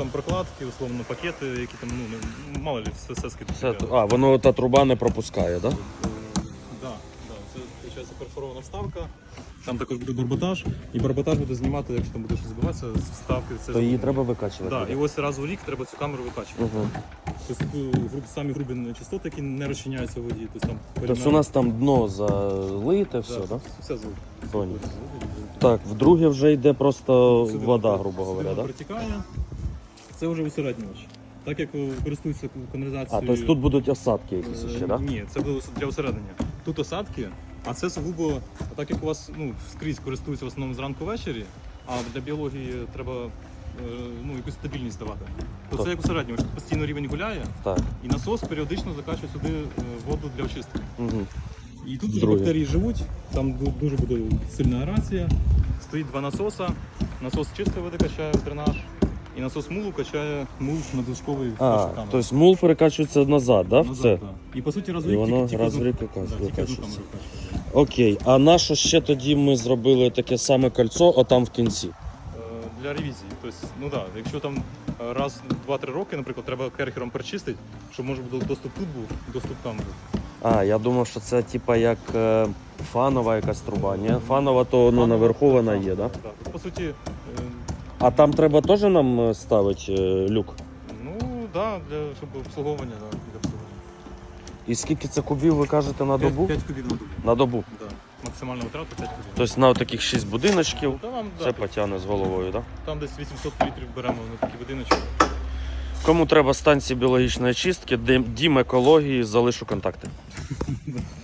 там прокладки, условно пакети, які там, ну, мало ли, все, скидки. Це, а, воно та труба не пропускає, так? Да? Да, да, це виходить перфорована вставка. Там також буде барботаж, і барботаж буде знімати, якщо там буде щось збиватися, з вставки. Це То її треба викачувати. Да, і ось раз у рік треба цю камеру викачувати. Угу. Тобто е, самі грубі частоти, які не розчиняються в воді. Тобто, там, Тобто у нас там дно залите, все, так? Да? Все звук. Понял. Так, вдруге вже йде просто Сюди вода, грубо говоря, так? воно протікає. Це вже усереднювач. Так як е, користуються А, каналізацією. тобто тут будуть осадки якісь Е, ще, так? Ні, це було для усереднення. Тут осадки, а це сугубо, так як у вас ну, скрізь користуються в основному зранку ввечері, а для біології треба е, ну, якусь стабільність давати. То Так. це як усередньо, що постійно рівень гуляє, Так. і насос періодично закачує сюди е, воду для очистки. Угу. І тут вже Друге. бактерії живуть, там ду- дуже буде сильна аерація. Стоїть два насоса. Насос чисто води качає в дренаж, і насос мулу качає мул на дошковий А, камеру. тобто мул перекачується назад, да, в Назад, це? да. І по суті І воно тільки раз в рік викачується. Окей, а на що ще тоді ми зробили таке саме кольцо, отам в кінці? Е, Для ревізії. Тобто, ну да, якщо там е, раз 2-3 роки, наприклад, треба керхером прочистити, щоб може буде доступ тут був, доступ там був. А, я думав, що це типа як е, фанова якась труба. Ні? Фанова, то ну, наверху вона є, да? Так. По суті, е, А там треба теж нам е, ставити е, люк. ну да, для щоб обслуговування, да, для обслуговування. І скільки це кубів ви кажете на добу? 5 кубів на добу. На добу. Да. Максимальна витрата 5 кубів. Тобто на таких 6 будиночків Та вам, да, це потягне з головою, так? там десь 800 літрів беремо на такі будиночки. Кому треба станції біологічної чистки, дім, дім екології, залишу контакти.